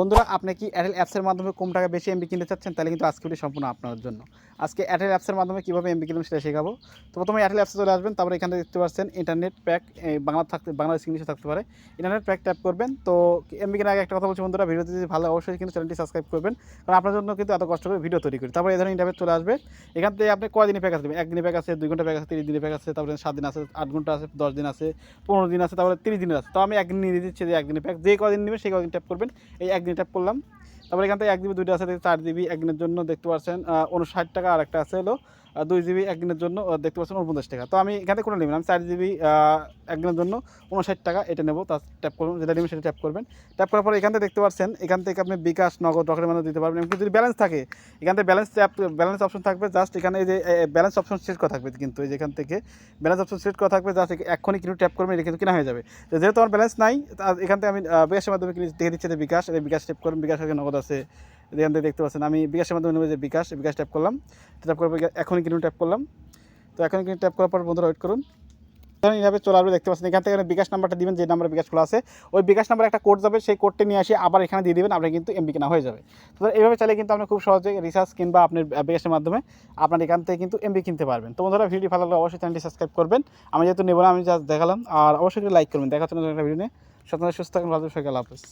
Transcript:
বন্ধুরা, আপনি কি এয়ারটেল অ্যাপসের মাধ্যমে কম টাকা বেশি এমবি কিনতে চাচ্ছেন? তাহলে কিন্তু আজকে সম্পূর্ণ আপনার জন্য। আজকে এয়ারটেল অ্যাপসের মাধ্যমে কীভাবে এমবি কিনবেন সেটা শেখাবো। তো প্রথমে এয়ারটেল অ্যাপসে চলে আসবেন, তারপরে এখানে দেখতে পাচ্ছেন ইন্টারনেট প্যাক বাংলা থাকতে বাংলাদেশ ইংলিশে থাকতে পারে। ইন্টারনেট প্যাক ট্যাপ করবেন। তো এমবি কেনার আগে একটা কথা বলছি বন্ধুরা ভিডিও যদি ভালো অবশ্যই কিন্তু চ্যানেলটি সাবস্ক্রাইব করবেন। কারণ আপনার জন্য কিন্তু এত কষ্ট করে ভিডিও তৈরি করি। তারপরে এই ধরনের ইন্টারনেট চলে আসবে। এখান থেকে আপনি কয়দিনে প্যাক আছে একদিনে প্যাক আছে, দুই ঘণ্টা প্যাক আছে, তিরিশ দিনে প্যাক আছে, তারপরে সাত দিন আছে, আট ঘণ্টা আছে, দশ দিন আছে, পনেরো দিন আছে, তারপরে তিরিশ দিনের আছে। তো আমি একদিন নিয়ে দিচ্ছি যে একদিনে প্যাক যে কদিন নেবেন, সেই কদিন ট্যাপ করবেন। এই একদিন ট্যাপ করলাম তারপরে এখান থেকে এক জিবি দুইটা আছে চার জিবি একদিনের জন্য দেখতে পাচ্ছেন উনষাট টাকা আর একটা আছে হলো দুই জিবি একদিনের জন্য দেখতে পাচ্ছেন উনপঞ্চাশ টাকা। তো আমি এখান থেকে কোনো নেবেন? আমি চার জিবি একদিনের জন্য উনষাট টাকা এটা নেব, তা ট্যাপ করবেন যেটা নেবেন সেটা ট্যাপ করবেন। ট্যাপ করার পরে এখান থেকে দেখতে পাচ্ছেন এখান থেকে আপনি বিকাশ, নগদ রকেটের মাধ্যমে দিতে পারবেন, এমনকি যদি ব্যালেন্স থাকে, এখান থেকে ব্যালেন্স ট্যাপ ব্যালেন্স অপশন থাকবে জাস্ট এখানে এই যে ব্যালেন্স অপশন সিলেক্ট করা থাকবে কিন্তু, এই যেখান থেকে ব্যালেন্স অপশন সিলেক্ট করা থাকবে জাস্ট এক্ষুনি কিন্তু ট্যাপ করবেন, এটা কিন্তু কেনা হয়ে যাবে। যেহেতু আমার ব্যালেন্স নাই এখান থেকে আমি বিকাশের মাধ্যমে দেখে দিচ্ছি বিকাশ বিকাশ ট্যাপ করবেন বিকাশ থেকে নগদ আছে, এখান থেকে দেখতে পাচ্ছেন। আমি বিকাশের মাধ্যমে নেব যে বিকাশ বিকাশ ট্যাপ করলাম। ট্যাপ করার পর এখনই কিন্তু ট্যাপ করলাম। তো এখন কিন্তু ট্যাপ করার পর বন্ধুরা ওয়েট করুন। এইভাবে চলে আসবে, দেখতে পাচ্ছেন। এখান থেকে বিকাশ নাম্বারটা দিবেন, যে নাম্বার বিকাশ খোলা আছে। ওই বিকাশ নাম্বার একটা কোড যাবে, সেই কোডটা নিয়ে আসি, আবার এখানে দিয়ে দিবেন আপনার কিন্তু এমবি কেনা হয়ে যাবে। তো এইভাবে চাইলে কিন্তু আপনি খুব সহজে রিসার্চ কিংবা আপনার বিকাশের মাধ্যমে আপনার এখান থেকে কিন্তু এমবি কিনতে পারবেন। তো বন্ধুরা ভিডিও ভালো লাগলে অবশ্যই চ্যানেলটি সাবস্ক্রাইব করবেন। আমি যেহেতু নেব না, আমি যা দেখালাম। আর অবশ্যই লাইক করবেন। দেখা হচ্ছে একটা ভিডিও নিয়ে। সত্যি সুস্থ থাকুন, ভালো আল্লাহ হাফেজ।